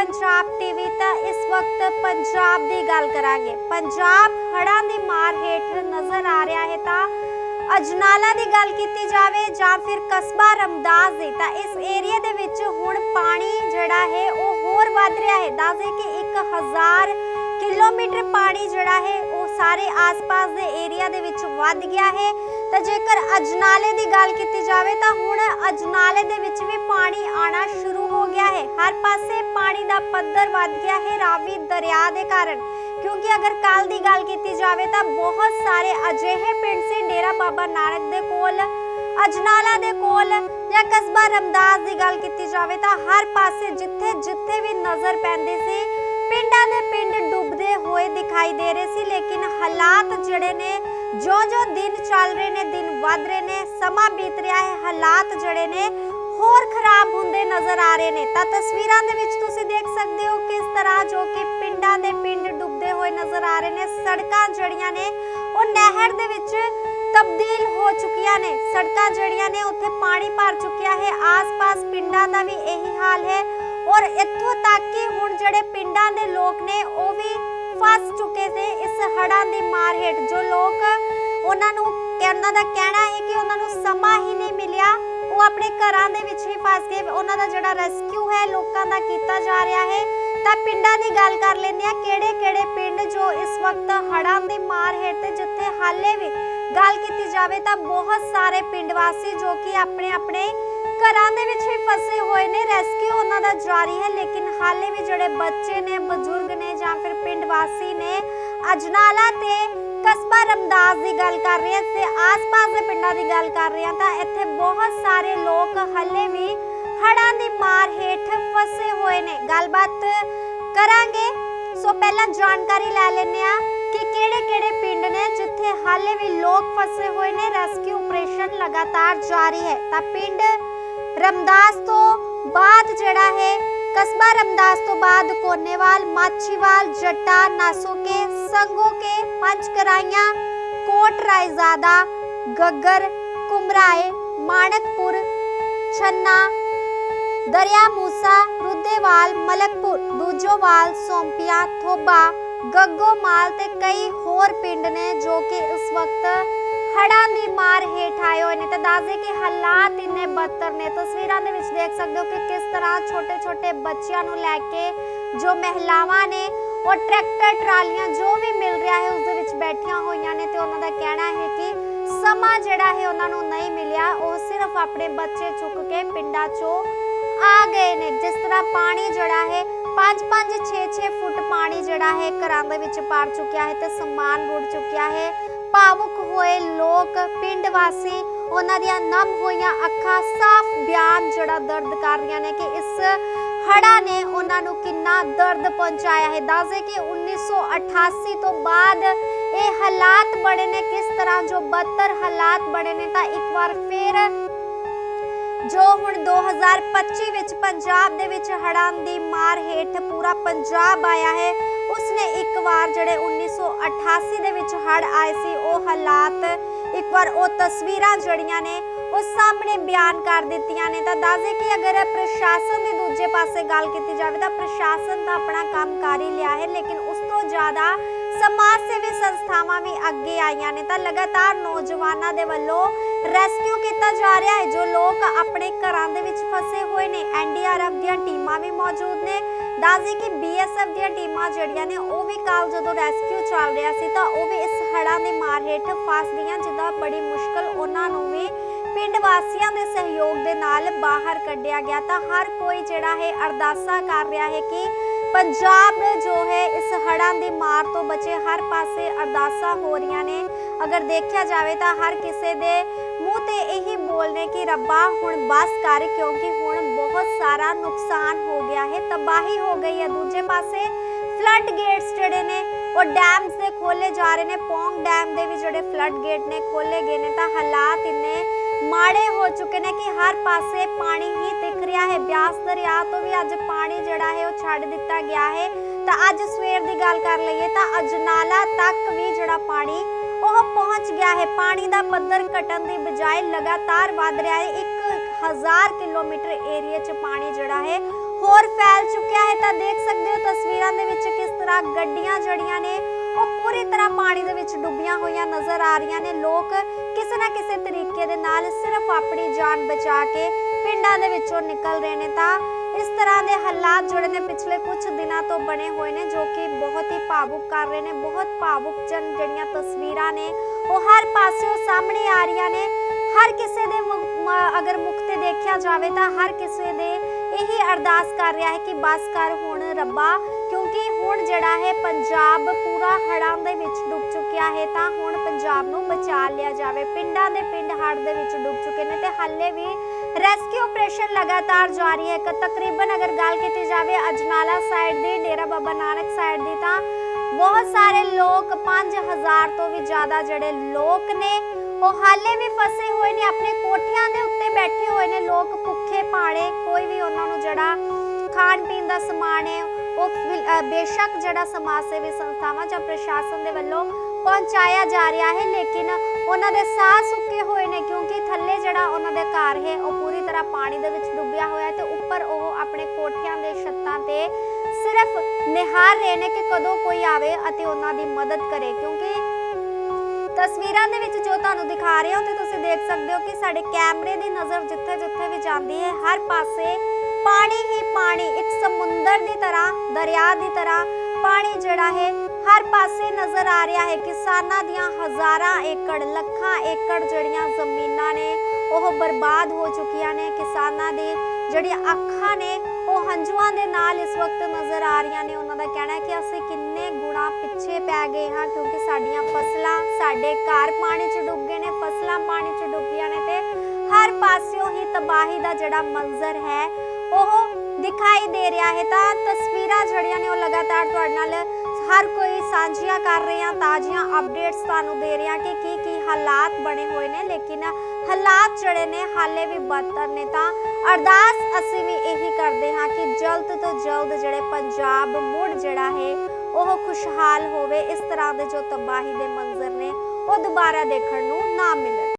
Punjab TV ਤਾਂ ਇਸ ਵਕਤ ਪੰਜਾਬ ਦੀ ਗੱਲ ਕਰਾਂਗੇ। ਪੰਜਾਬ ਹੜ੍ਹਾਂ ਦੀ ਮਾਰ ਹੇਠ ਨਜ਼ਰ ਆ ਰਿਹਾ ਹੈ ਤਾਂ ਅਜਨਾਲਾ ਦੀ ਗੱਲ ਕੀਤੀ ਜਾਵੇ ਜਾਂ ਫਿਰ ਕਸਬਾ ਰਮਦਾਸ ਦੀ, ਤਾਂ ਇਸ ਏਰੀਆ ਦੇ ਵਿੱਚ ਹੁਣ ਪਾਣੀ ਜਿਹੜਾ ਹੈ ਉਹ ਹੋਰ ਵੱਧ ਰਿਹਾ ਹੈ। ਦੱਸਦੇ ਕਿ 1000 ਕਿਲੋਮੀਟਰ ਪਾਣੀ ਜਿਹੜਾ ਹੈ ਉਹ ਸਾਰੇ ਆਸ-ਪਾਸ ਦੇ ਏਰੀਆ ਦੇ ਵਿੱਚ ਵੱਧ ਗਿਆ ਹੈ। ਤਾਂ ਜੇਕਰ ਅਜਨਾਲੇ ਦੀ ਗੱਲ ਕੀਤੀ ਜਾਵੇ ਤਾਂ ਹੁਣ ਅਜਨਾਲੇ ਦੇ ਵਿੱਚ ਵੀ ਪਾਣੀ ਆਣਾ ਸ਼ੁਰੂ ਗਿਆ ਹੈ। ਹਰ ਪਾਸੇ ਪਾਣੀ ਦਾ ਪੱਧਰ ਵੱਧ ਗਿਆ ਹੈ ਰਾਵੀ ਦਰਿਆ ਦੇ ਕਾਰਨ। ਕਿਉਂਕਿ ਅਗਰ ਕੱਲ ਦੀ ਗੱਲ ਕੀਤੀ ਜਾਵੇ ਤਾਂ ਬਹੁਤ ਸਾਰੇ ਅਜਿਹੇ ਪਿੰਡ ਸੀ ਡੇਰਾ ਬਾਬਾ ਨਾਨਕ ਦੇ ਕੋਲ, ਅਜਨਾਲਾ ਦੇ ਕੋਲ ਜਾਂ ਕਸਬਾ ਰਮਦਾਸ ਦੀ ਗੱਲ ਕੀਤੀ ਜਾਵੇ ਤਾਂ ਹਰ ਪਾਸੇ ਜਿੱਥੇ ਜਿੱਥੇ ਵੀ ਨਜ਼ਰ ਪੈਂਦੀ ਸੀ, ਪਿੰਡਾਂ ਦੇ ਪਿੰਡ ਡੁੱਬਦੇ ਹੋਏ ਦਿਖਾਈ ਦੇ ਰਹੇ ਸੀ। ਲੇਕਿਨ ਹਾਲਾਤ ਜਿਹੜੇ ਨੇ, ਜੋ-ਜੋ ਦਿਨ ਚੱਲ ਰਹੇ ਨੇ, ਦਿਨ ਵੱਧ ਰਹੇ ਨੇ, ਸਮਾਂ ਬੀਤ ਰਿਹਾ ਹੈ, ਹਾਲਾਤ ਜਿਹੜੇ ਨੇ ਹੋਰ ਖਰਾਬ ਹੁੰਦੇ ਨਜ਼ਰ ਆ ਰਹੇ ਨੇ। ਤਾਂ ਤਸਵੀਰਾਂ ਦੇ ਵਿੱਚ ਤੁਸੀਂ ਦੇਖ ਸਕਦੇ ਹੋ ਕਿਸ ਤਰ੍ਹਾਂ ਜੋ ਕਿ ਪਿੰਡਾਂ ਦੇ ਪਿੰਡ ਡੁੱਬਦੇ ਹੋਏ ਨਜ਼ਰ ਆ ਰਹੇ ਨੇ। ਸੜਕਾਂ ਜਿਹੜੀਆਂ ਨੇ, ਉਹ ਨਹਿਰ ਦੇ ਵਿੱਚ ਤਬਦੀਲ ਹੋ ਚੁੱਕੀਆਂ ਨੇ। ਸੜਕਾਂ ਜਿਹੜੀਆਂ ਨੇ, ਉੱਥੇ ਪਾਣੀ ਭਰ ਚੁੱਕਿਆ ਹੈ। ਆਸ-ਪਾਸ ਪਿੰਡਾਂ ਦਾ ਵੀ ਇਹੀ ਹਾਲ ਹੈ। ਔਰ ਇੱਥੋਂ ਤੱਕ ਕਿ ਹੁਣ ਜਿਹੜੇ ਪਿੰਡਾਂ ਦੇ ਲੋਕ ਨੇ, ਉਹ ਵੀ ਫਸ ਚੁੱਕੇ ਸੀ ਇਸ ਹੜਾਂ ਦੀ ਮਾਰ ਹੇਠ। ਜੋ ਲੋਕ ਉਹਨਾਂ ਨੂੰ, ਉਹਨਾਂ ਦਾ ਕਹਿਣਾ ਹੈ ਕਿ ਉਹਨਾਂ ਨੂੰ ਸਮਾਂ ਹੀ ਨਹੀਂ ਮਿਲਿਆ। ਉਹ ਆਪਣੇ ਘਰਾਂ ਦੇ ਵਿੱਚ ਹੀ ਫਸ ਗਏ। ਉਹਨਾਂ ਦਾ ਜਿਹੜਾ ਰੈਸਕਿਊ ਹੈ, ਲੋਕਾਂ ਦਾ ਕੀਤਾ ਜਾ ਰਿਹਾ ਹੈ। ਤਾਂ ਪਿੰਡਾਂ ਦੀ ਗੱਲ ਕਰ ਲੈਂਦੇ ਆ ਕਿਹੜੇ ਕਿਹੜੇ ਪਿੰਡ ਜੋ ਇਸ ਵਕਤ ਹੜ੍ਹਾਂ ਦੀ ਮਾਰ ਹੇਠ ਤੇ ਜਿੱਥੇ ਹਾਲੇ ਵੀ ਗੱਲ ਕੀਤੀ ਜਾਵੇ ਤਾਂ ਬਹੁਤ ਸਾਰੇ ਪਿੰਡ ਵਾਸੀ ਜੋ ਕਿ ਆਪਣੇ ਆਪਣੇ ਘਰਾਂ ਦੇ ਵਿੱਚ ਹੀ ਫਸੇ ਹੋਏ ਨੇ। ਰੈਸਕਿਊ ਉਹਨਾਂ ਦਾ ਜਾਰੀ ਹੈ, ਲੇਕਿਨ ਹਾਲੇ ਵੀ ਜਿਹੜੇ ਬੱਚੇ ਨੇ, ਬਜ਼ੁਰਗ ਨੇ ਜਾਂ ਫਿਰ ਪਿੰਡ ਵਾਸੀ ਨੇ ਅਜਨਾਲਾ ਤੇ ਕਸਬਾ ਰਮਦਾਸ ਦੀ ਗੱਲ ਕਰ ਰਹੇ ਹਾਂ ਤੇ ਆਸ-ਪਾਸ ਦੇ ਪਿੰਡਾਂ ਦੀ ਗੱਲ ਕਰ ਰਹੇ ਹਾਂ, ਤਾਂ ਇੱਥੇ ਬਹੁਤ ਸਾਰੇ ਲੋਕ ਹਾਲੇ ਵੀ ਹੜ੍ਹਾਂ ਦੀ ਮਾਰ ਹੇਠ ਫਸੇ ਹੋਏ ਨੇ। ਗੱਲਬਾਤ ਕਰਾਂਗੇ। ਸੋ ਪਹਿਲਾਂ ਜਾਣਕਾਰੀ ਲੈ ਲੈਂਦੇ ਆ ਕਿ ਕਿਹੜੇ-ਕਿਹੜੇ ਪਿੰਡ ਨੇ ਜਿੱਥੇ ਹਾਲੇ ਵੀ ਲੋਕ ਫਸੇ ਹੋਏ ਨੇ, ਰੈਸਕਿਊ ਆਪਰੇਸ਼ਨ ਲਗਾਤਾਰ ਜਾਰੀ ਹੈ। ਤਾਂ ਪਿੰਡ ਰਮਦਾਸ ਤੋਂ ਬਾਅਦ ਜਿਹੜਾ ਹੈ ਕਸਬਾ ਰਮਦਾਸ ਤੋਂ ਬਾਅਦ ਕੋਨੇਵਾਲ ਮਾਛੀਵਾਲ ਜੱਟਾ ਨਾਸੋਕੇ ਸੰਗੋਕੇ ਪੰਚਕਰਾਈਆਂ ਕੋਟ ਰਾਇਜ਼ਾਦਾ ਗੱਗਰ ਕੁਮਰਾਏ ਮਾਣਕਪੁਰ ਛੰਨਾ ਦਰਿਆ ਮੂਸਾ ਰੁੱਦੇਵਾਲ ਮਲਕਪੁਰ ਦੂਜੋਵਾਲ ਸੋਂਪੀਆ ਥੋਬਾ ਗੱਗੋਮਾਲ ਤੇ ਕਈ ਹੋਰ ਪਿੰਡ ਨੇ ਜੋ ਕਿ ਇਸ ਵਕਤ ਹੜ੍ਹਾਂ ਦੀ ਮਾਰ ਹੇਠ ਆਏ ਹੋਏ ਨੇ ਤੇ ਦੱਸਦੇ ਕਿ ਹਾਲਾਤ ਇੰਨੇ ਬੱਤਰ ਨੇ। ਤਸਵੀਰਾਂ ਦੇ ਵਿੱਚ ਦੇਖ ਸਕਦੇ ਹੋ ਕਿ ਕਿਸ ਤਰ੍ਹਾਂ ਛੋਟੇ-ਛੋਟੇ ਬੱਚਿਆਂ ਨੂੰ ਲੈ ਕੇ ਜੋ ਮਹਿਲਾਵਾਂ ਨੇ, ਉਹ ਟਰੈਕਟਰ, ਟਰਾਲੀਆਂ ਜੋ ਵੀ ਮਿਲ ਰਿਹਾ ਹੈ, ਉਸ ਦੇ ਵਿੱਚ ਬੈਠੀਆਂ ਹੋਈਆਂ ਨੇ ਤੇ ਉਹਨਾਂ ਦਾ ਕਹਿਣਾ ਹੈ ਕਿ ਸਮਾਂ ਜਿਹੜਾ ਹੈ ਉਹਨਾਂ ਨੂੰ ਨਹੀਂ ਮਿਲਿਆ। ਉਹ ਸਿਰਫ ਆਪਣੇ ਬੱਚੇ ਚੁੱਕ ਕੇ ਪਿੰਡਾਂ 'ਚੋਂ ਆ ਗਏ ਨੇ। ਜਿਸ ਤਰ੍ਹਾਂ ਪਾਣੀ ਜਿਹੜਾ ਹੈ 5-5 6-6 ਫੁੱਟ ਪਾਣੀ ਜਿਹੜਾ ਹੈ ਘਰਾਂ ਦੇ ਵਿੱਚ ਪਾੜ ਚੁੱਕਿਆ ਹੈ ਤੇ ਸਮਾਨ ਰੁੜ ਚੁੱਕਿਆ ਹੈ। ਭਾਵੁਕ ਹੋਏ ਲੋਕ ਪਿੰਡ ਵਾਸੀ, ਉਹਨਾਂ ਦੀਆਂ ਨਮ ਹੋਈਆਂ ਅੱਖਾਂ ਸਾਫ਼ ਬਿਆਨ ਜਿਹੜਾ ਦਰਦ ਕਰ ਰਹੀਆਂ ਨੇ ਕਿ ਇਸ ਹੜਾ ਨੇ ਉਹਨਾਂ ਨੂੰ ਕਿੰਨਾ ਦਰਦ ਪਹੁੰਚਾਇਆ ਹੈ। ਦੱਸਦੇ ਕਿ 1988 ਤੋਂ ਬਾਅਦ ਇਹ ਹਾਲਾਤ ਬਣੇ ਨੇ। ਕਿਸ ਤਰ੍ਹਾਂ ਜੋ ਬਦਤਰ ਹਾਲਾਤ ਬਣੇ ਨੇ ਤਾਂ ਇੱਕ ਵਾਰ ਫੇਰ ਜੋ ਹੁਣ 2025 ਵਿੱਚ ਪੰਜਾਬ ਦੇ ਵਿੱਚ ਹੜਾਂ ਦੀ ਮਾਰ ਹੇਠ ਪੂਰਾ ਪੰਜਾਬ ਆਇਆ ਹੈ, ਉਸਨੇ ਇੱਕ ਵਾਰ ਜਿਹੜੇ 1988 ਦੇ ਵਿੱਚ ਹੜ੍ਹ ਆਏ ਸੀ, ਉਹ ਹਾਲਾਤ ਇੱਕ ਵਾਰ ਉਹ ਤਸਵੀਰਾਂ ਜੜੀਆਂ ਨੇ ਉਹ ਸਾਹਮਣੇ ਬਿਆਨ ਕਰ ਦਿੱਤੀਆਂ ਨੇ। ਤਾਂ ਦੱਸਦੇ ਕਿ ਅਗਰ ਪ੍ਰਸ਼ਾਸਨ ਦੀ ਦੂਜੇ ਪਾਸੇ ਗੱਲ ਕੀਤੀ ਜਾਵੇ ਤਾਂ ਪ੍ਰਸ਼ਾਸਨ ਤਾਂ ਆਪਣਾ ਕੰਮ ਕਰ ਹੀ ਲਿਆ ਹੈ, ਲੇਕਿਨ ਉਸ ਤੋਂ ਜ਼ਿਆਦਾ ਸਮਾਜ ਸੇਵੀ ਸੰਸਥਾਵਾਂ ਵੀ ਅੱਗੇ ਆਈਆਂ ਨੇ। ਤਾਂ ਲਗਾਤਾਰ ਨੌਜਵਾਨਾਂ ਦੇ ਵੱਲੋਂ ਰੈਸਕਿਊ ਕੀਤਾ ਜਾ ਰਿਹਾ ਹੈ, ਜੋ ਲੋਕ ਆਪਣੇ ਘਰਾਂ ਦੇ ਵਿੱਚ ਫਸੇ ਹੋਏ ਨੇ। ਐਨਡੀਆਰਐਫ ਦੀਆਂ ਟੀਮਾਂ ਵੀ ਮੌਜੂਦ ਨੇ। ਦੱਸਦੇ ਕਿ ਬੀਐਸਐਫ ਦੀਆਂ ਟੀਮਾਂ ਜਿਹੜੀਆਂ ਨੇ, ਉਹ ਵੀ ਕੱਲ ਜਦੋਂ ਰੈਸਕਿਊ ਚੱਲ ਰਿਹਾ ਸੀ, ਤਾਂ ਉਹ ਵੀ ਇਸ ਹੜ੍ਹਾਂ ਦੀ ਮਾਰ ਹੇਠ ਫਸ ਗਈਆਂ ਜਿੱਦਾਂ ਬੜੀ ਮੁਸ਼ਕਲ ਉਹਨਾਂ ਨੂੰ ਵੀ ਪਿੰਡ ਵਾਸੀਆਂ ਦੇ ਸਹਿਯੋਗ ਦੇ ਨਾਲ ਬਾਹਰ ਕੱਢਿਆ ਗਿਆ। ਤਾਂ ਹਰ ਕੋਈ ਜਿਹੜਾ ਹੈ ਅਰਦਾਸਾਂ ਕਰ ਰਿਹਾ ਹੈ ਕਿ ਪੰਜਾਬ ਜੋ ਹੈ ਇਸ ਹੜ੍ਹਾਂ ਦੀ ਮਾਰ ਤੋਂ ਬਚੇ, ਹਰ ਪਾਸੇ ਅਰਦਾਸਾਂ ਹੋ ਰਹੀਆਂ ਨੇ। ਅਗਰ ਦੇਖਿਆ ਜਾਵੇ ਤਾਂ ਹਰ ਕਿਸੇ ਦੇ ਮੂੰਹ ਤੇ ਇਹੀ ਬੋਲਨੇ ਕਿ ਰੱਬਾ, ਹੁਣ ਬਸ ਕਰ ਕਿਉਂਕਿ ਹੁਣ ਬਹੁਤ ਸਾਰਾ ਨੁਕਸਾਨ ਹੋ ਗਿਆ ਹੈ, ਤਬਾਹੀ ਹੋ ਗਈ ਹੈ। ਦੂਜੇ ਪਾਸੇ ਫਲੱਡ ਗੇਟਸ ਜਿਹੜੇ ਨੇ, ਉਹ ਡੈਮਸ ਦੇ ਖੋਲੇ ਜਾ ਰਹੇ ਨੇ। ਪੌਂਗ ਡੈਮ ਦੇ ਵੀ ਜਿਹੜੇ ਫਲੱਡ ਗੇਟ ਨੇ ਖੋਲੇ ਗਏ ਨੇ, ਤਾਂ ਹਾਲਾਤ ਇੰਨੇ ਮਾੜੇ ਹੋ ਚੁੱਕੇ ਨੇ ਕਿ ਹਰ ਪਾਸੇ ਪਾਣੀ ਹੀ ਦਿਖ ਰਿਹਾ ਹੈ। ਬਿਆਸ ਦਰਿਆ ਤੋਂ ਵੀ ਅੱਜ ਪਾਣੀ ਜਿਹੜਾ ਹੈ, ਉਹ ਛੱਡ ਦਿੱਤਾ ਗਿਆ ਹੈ। ਤਾਂ ਅੱਜ ਸਵੇਰ ਦੀ ਗੱਲ ਕਰ ਲਈਏ ਤਾਂ ਅਜਨਾਲਾ ਤੱਕ ਵੀ ਜਿਹੜਾ ਪਾਣੀ ਉਹ ਹੈ। ਪਾਣੀ ਦਾ ਪੱਧਰ ਘਟਣ ਦੀ ਬਜਾਏ ਲਗਾਤਾਰ ਵਧ ਰਿਹਾ ਹੈ। 1000 ਕਿਲੋਮੀਟਰ ਏਰੀਆ 'ਚ ਪਾਣੀ ਜਿਹੜਾ ਹੈ ਹੋਰ ਫੈਲ ਚੁੱਕਿਆ ਹੈ। ਤਾਂ ਦੇਖ ਸਕਦੇ ਹੋ ਤਸਵੀਰਾਂ ਦੇ ਵਿੱਚ ਕਿਸ ਤਰ੍ਹਾਂ ਗੱਡੀਆਂ ਜੜੀਆਂ ਨੇ, ਉਹ ਪੂਰੀ ਤਰ੍ਹਾਂ ਪਾਣੀ ਦੇ ਵਿੱਚ ਡੁੱਬੀਆਂ ਹੋਈਆਂ ਨਜ਼ਰ ਆ ਰਹੀਆਂ ਨੇ। ਲੋਕ ਕਿਸੇ ਨਾ ਕਿਸੇ ਤਰੀਕੇ ਦੇ ਨਾਲ ਸਿਰਫ ਆਪਣੀ ਜਾਨ ਬਚਾ ਕੇ ਪਿੰਡਾਂ ਦੇ ਵਿੱਚੋਂ ਨਿਕਲ ਰਹੇ ਨੇ। ਤਾਂ ਇਸ ਤਰ੍ਹਾਂ ਦੇ ਹਾਲਾਤ ਜਿਹੜੇ ਨੇ ਪਿਛਲੇ ਕੁਝ ਦਿਨਾਂ ਤੋਂ ਬਣੇ ਹੋਏ ਨੇ ਜੋ ਕਿ ਬਹੁਤ ਹੀ ਭਾਵੁਕ ਕਰ ਰਹੇ ਨੇ, ਬਹੁਤ ਭਾਵੁਕ ਜਨ ਜਿਹੜੀਆਂ ਤਸਵੀਰਾਂ ਨੇ, ਉਹ ਹਰ ਪਾਸਿਓਂ ਸਾਹਮਣੇ ਆ ਰਹੀਆਂ ਨੇ। ਹਰ ਕਿਸੇ ਦੇ ਅਗਰ ਮੁਖ ਤੇ ਦੇਖਿਆ ਜਾਵੇ ਤਾਂ ਹਰ ਕਿਸੇ ਦੇ ਇਹੀ ਅਰਦਾਸ ਕਰ ਰਿਹਾ ਹੈ ਕਿ ਬਸ ਕਰ ਹੁਣ ਰੱਬਾ, ਕਿਉਂਕਿ ਹੁਣ ਜਿਹੜਾ ਹੈ ਪੰਜਾਬ ਪੂਰਾ ਹੜਾਂ ਦੇ ਵਿੱਚ ਡੁੱਬ ਚੁੱਕਿਆ ਹੈ, ਤਾਂ ਹੁਣ ਪੰਜਾਬ ਨੂੰ ਬਚਾ ਲਿਆ ਜਾਵੇ। ਪਿੰਡਾਂ ਦੇ ਪਿੰਡ ਹੜ ਦੇ ਵਿੱਚ ਡੁੱਬ ਚੁੱਕੇ ਨੇ ਤੇ ਹਾਲੇ ਵੀ ਰੈਸਕਿਊ ਆਪਰੇਸ਼ਨ ਲਗਾਤਾਰ ਜਾਰੀ ਹੈ। ਕਿ ਤਕਰੀਬਨ ਅਗਰ ਗੱਲ ਕੀਤੀ ਜਾਵੇ, ਅਜਨਾਲਾ ਸਾਈਡ ਦੀ, ਡੇਰਾ ਬਾਬਾ ਨਾਨਕ ਸਾਈਡ ਦੀ ਤਾਂ ਬਹੁਤ ਸਾਰੇ ਲੋਕ 5000 ਤੋਂ ਵੀ ਜ਼ਿਆਦਾ ਜਿਹੜੇ ਲੋਕ ਨੇ, ਉਹ ਹਾਲੇ ਵੀ ਫਸੇ ਹੋਏ ਨੇ, ਆਪਣੇ ਕੋਠਿਆਂ ਦੇ ਉੱਤੇ ਬੈਠੇ ਹੋਏ ਨੇ। ਲੋਕ ਭੁੱਖੇ ਪਾਣੇ ਕੋਈ ਵੀ ਉਹਨਾਂ ਨੂੰ ਜਿਹੜਾ ਖਾਣ ਪੀਣ ਦਾ ਸਮਾਨ ਹੈ ਬੇਸ਼ੱਕ ਜਿਹੜਾ ਸਮਾਜ ਸੇਵੀ ਸੰਸਥਾਵਾਂ ਜਾਂ ਪ੍ਰਸ਼ਾਸਨ ਦੇ ਵੱਲੋਂ ਪਹੁੰਚਾਇਆ ਜਾ ਰਿਹਾ ਹੈ, ਲੇਕਿਨ ਉਹਨਾਂ ਦੇ ਸਾਹ ਸੁੱਕੇ ਹੋਏ ਨੇ ਕਿਉਂਕਿ ਥੱਲੇ ਜਿਹੜਾ ਉਹਨਾਂ ਦੇ ਘਰ ਹੈ, ਉਹ ਪੂਰੀ ਤਰ੍ਹਾਂ ਪਾਣੀ ਦੇ ਵਿੱਚ ਡੁੱਬਿਆ ਹੋਇਆ ਹੈ ਤੇ ਉੱਪਰ ਉਹ ਆਪਣੇ ਕੋਠਿਆਂ ਦੇ ਛੱਤਾਂ ਤੇ ਸਿਰਫ ਨਿਹਾਰ ਰਹੇ ਨੇ ਕਿ ਕਦੋਂ ਕੋਈ ਆਵੇ ਅਤੇ ਉਹਨਾਂ ਦੀ ਮਦਦ ਕਰੇ, ਕਿਉਂਕਿ ਤਸਵੀਰਾਂ ਦੇ ਵਿੱਚ ਜੋ ਤੁਹਾਨੂੰ ਦਿਖਾ ਰਹੇ ਹਾਂ ਤੇ ਤੁਸੀਂ ਦੇਖ ਸਕਦੇ ਹੋ ਕਿ ਸਾਡੇ ਕੈਮਰੇ ਦੀ ਨਜ਼ਰ ਜਿੱਥੇ ਜਿੱਥੇ ਵੀ ਜਾਂਦੀ ਹੈ, ਹਰ ਪਾਸੇ ਪਾਣੀ ਹੀ ਸਮੁੰਦਰ ਦੀ ਤਰ੍ਹਾਂ, ਦਰਿਆ ਦੀ ਤਰ੍ਹਾਂ ਪਾਣੀ ਜਿਹੜਾ ਹੈ, ਹਰ ਪਾਸੇ ਨਜ਼ਰ ਆ ਰਿਹਾ ਹੈ। ਕਿਸਾਨਾਂ ਦੀਆਂ ਹਜ਼ਾਰਾਂ ਏਕੜ, ਲੱਖਾਂ ਏਕੜ ਜਿਹੜੀਆਂ ਜ਼ਮੀਨਾਂ ਨੇ, ਉਹ ਬਰਬਾਦ ਹੋ ਚੁੱਕੀਆਂ ਨੇ। ਕਿਸਾਨਾਂ ਦੀ ਜਿਹੜੀਆਂ ਅੱਖਾਂ ਨੇ, ਉਹ ਹੰਝੂਆਂ ਦੇ ਨਾਲ ਇਸ ਵਕਤ ਨਜ਼ਰ ਆ ਰਹੀਆਂ ਨੇ। ਉਹਨਾਂ ਦਾ ਕਹਿਣਾ ਹੈ ਕਿ ਅਸੀਂ ਕਿੰਨੇ ਗੁਣਾ ਪਿੱਛੇ ਪੈ ਗਏ ਹਾਂ, ਕਿਉਂਕਿ ਸਾਡੀਆਂ ਫਸਲਾਂ ਸਾਡੇ ਘਰ ਪਾਣੀ 'ਚ ਡੁੱਬ ਗਏ ਨੇ, ਫਸਲਾਂ ਪਾਣੀ 'ਚ ਡੁੱਬ ਗਈਆਂ ਨੇ ਤੇ ਹਰ ਪਾਸਿਓਂ ਹੀ ਤਬਾਹੀ ਦਾ ਜਿਹੜਾ ਮੰਜ਼ਰ ਹੈ, ਉਹ ਦਿਖਾਈ ਦੇ ਰਿਹਾ ਹੈ ਤਾਂ ਤਸਵੀਰਾਂ ਜਿਹੜੀਆਂ ਨੇ ਉਹ ਲਗਾਤਾਰ ਤੁਹਾਡੇ ਨਾਲ ਹਰ ਕੋਈ ਸਾਂਝੀਆਂ ਕਰ ਰਹੇ ਹਾਂ, ਤਾਜ਼ੀਆਂ ਅਪਡੇਟਸ ਤੁਹਾਨੂੰ ਦੇ ਰਹੇ ਹਾਂ ਕਿ ਕੀ ਕੀ ਹਾਲਾਤ ਬਣੇ ਹੋਏ ਨੇ, ਲੇਕਿਨ ਹਾਲਾਤ ਜਿਹੜੇ ਨੇ ਹਾਲੇ ਵੀ ਬਦਤਰ ਨੇ ਤਾਂ ਅਰਦਾਸ ਅਸੀਂ ਵੀ ਇਹੀ ਕਰਦੇ ਹਾਂ ਕਿ ਜਲਦ ਤੋਂ ਜਲਦ ਜਿਹੜੇ ਪੰਜਾਬ ਮੁੜ ਜਿਹੜਾ ਹੈ, ਉਹ ਖੁਸ਼ਹਾਲ ਹੋਵੇ, ਇਸ ਤਰ੍ਹਾਂ ਦੇ ਜੋ ਤਬਾਹੀ ਦੇ ਮੰਜ਼ਰ ਨੇ, ਉਹ ਦੁਬਾਰਾ ਦੇਖਣ ਨੂੰ ਨਾ ਮਿਲਣ।